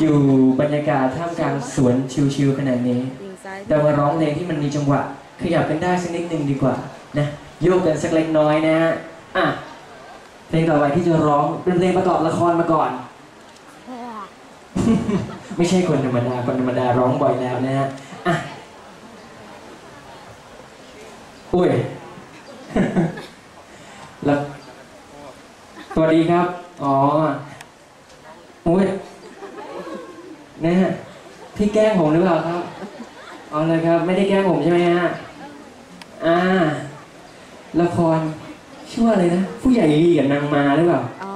อยู่บรรยากาศท่ามกลางสวนชิลๆขนาดนี้ยิงซ้ายแต่มาร้องเพลงที่มันมีจังหวะขยับกันได้สักนิดนึงดีกว่านะโยกกันสักเล็กน้อยนะฮะอะเพลงต่อไปที่จะร้องเป็นเพลงประกอบละครมาก่อน ไม่ใช่คนธรรมดาคนธรรมดาร้องบ่อยแล้วนะฮะอะอุ้ยแล้วสวัสดีครับ อ๋ออุ้ย นะฮะพี่แกล้งผมหรือเปล่าครับเอาเลยครับ ไม่ได้แกล้งผมใช่ไหมฮะอ่าละครชื่อว่าอะไรนะ ผู้ใหญ่ดีกับนางมาหรือเปล่าอ๋อ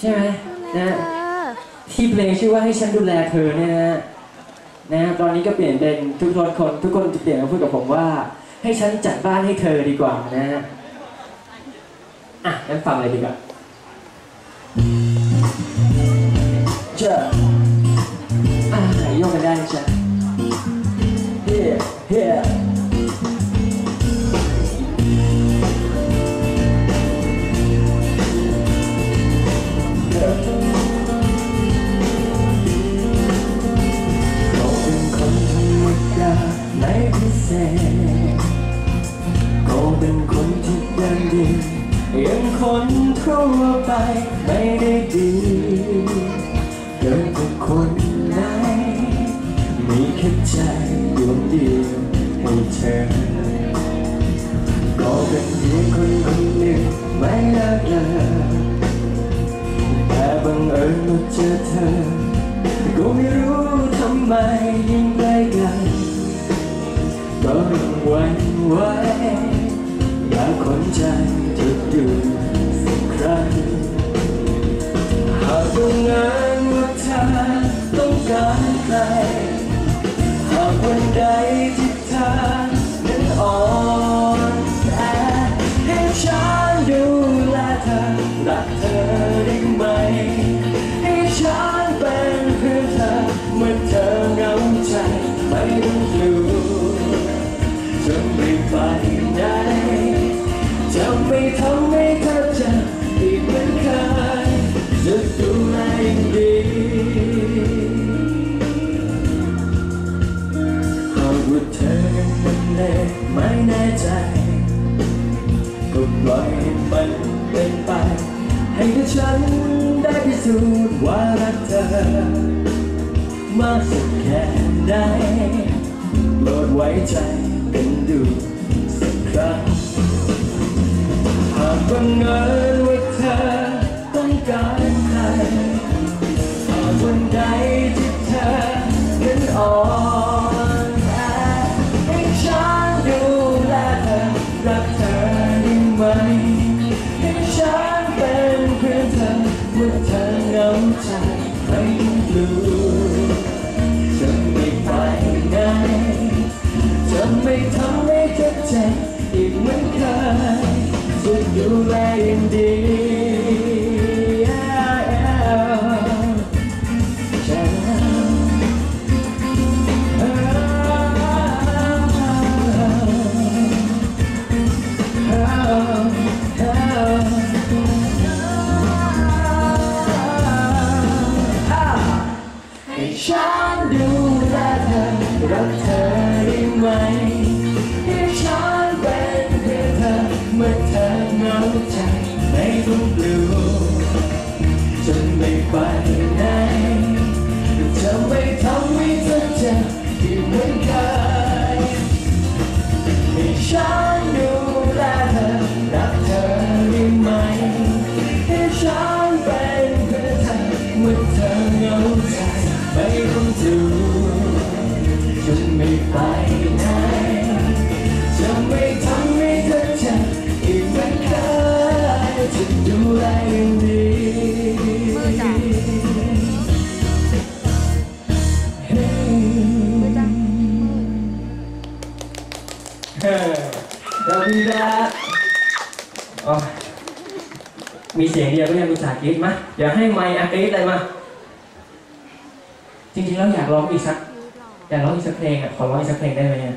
ใช่ไหมนะนะที่เพลงชื่อว่าให้ฉันดูแลเธอเนี่ยนะฮะนะฮะตอนนี้ก็เปลี่ยนเป็นทุกคนคนทุกคนจะเปลี่ยนมาพูดกับผมว่า ให้ฉันจัดบ้านให้เธอดีกว่านะฮะอะงั้นฟังเลยดีกว่าเจ้าอะโยกกันได้นะจ๊ะเฮ้เฮ้เราเป็นคนธรรมดาไม่พิเศษก็เป็นคนที่เดินดียังคนทั่วไปไม่ได้ดีเกินกว่าคนไหนมีแค่ ใจดวงเดียวให้เธอก็เป็นเพียงคนคนหนึ่งไม่เลิกเลอแต่บังเอิญมาเจอเธอก็ไม่รู้ทำไมยิ่งใกล้กันก็ยังหวั่นไหวอยากคนใจจะดูสักครั้งหากบังเอิญว่าเธอต้องการ ใดที่เธอนั้นอ่อนแอให้ฉันดูแลเธอรักเธอ ให้กับฉันได้พิสูจน์ว่ารักเธอ มากสักแค่ไหนโปรดไว้ใจเป็นดูสักครั้งหากบังเอิญ เมื่อเธอเหงาใจไม่ต้องกลัวจะไม่ไปไหนจะไม่ทำให้เธอเจ็บอีกเหมือนเคยจะดูแลอย่างดี ไปไหนจะไม่ทำให้เธอเจ็บอีกเหมือนเคยให้ฉันดูแลเธอรักเธอได้ไหมให้ฉันเป็นเพื่อนเธอเมื่อเธอเหงาใจไม่ต้องดูจะไม่ไปไหนจะไม่ทำให้เธอเจ็บอีกเหมือนเคยจะดูแลอย่างดี เฮ้ดาวีดาอ๋อมีเสียงเดียวก็ยังมีสากรีดมาเดี๋ยวให้ไมค์อากรีดเลยมา จริงๆแล้วอยากร้องอีกสัก อยากร้องอีกสักเพลงอะ ขอร้องอีกสักเพลงได้ไหมเนี่ย